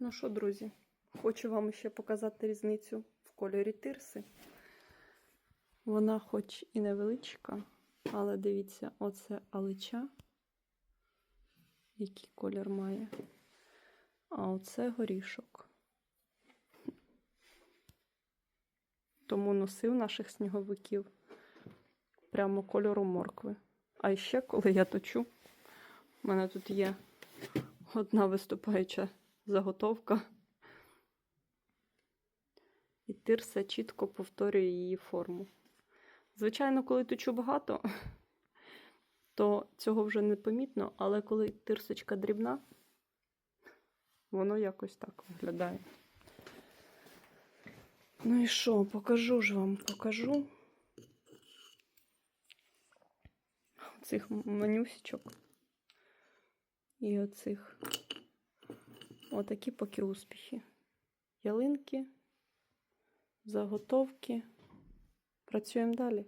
Ну що, друзі, хочу вам ще показати різницю в кольорі тирси. Вона хоч і невеличка, але дивіться, оце алича, який колір має. А оце горішок. Тому носив наших сніговиків прямо кольору моркви. А ще, коли я точу, в мене тут є одна виступаюча заготовка. І тирса чітко повторює її форму. Звичайно, коли точу багато, то цього вже не помітно, але коли тирсочка дрібна, воно якось так виглядає. Ну і що, покажу ж вам, покажу цих манюсічок і оцих. Отакі поки успіхи. Ялинки, заготовки. Працюємо далі.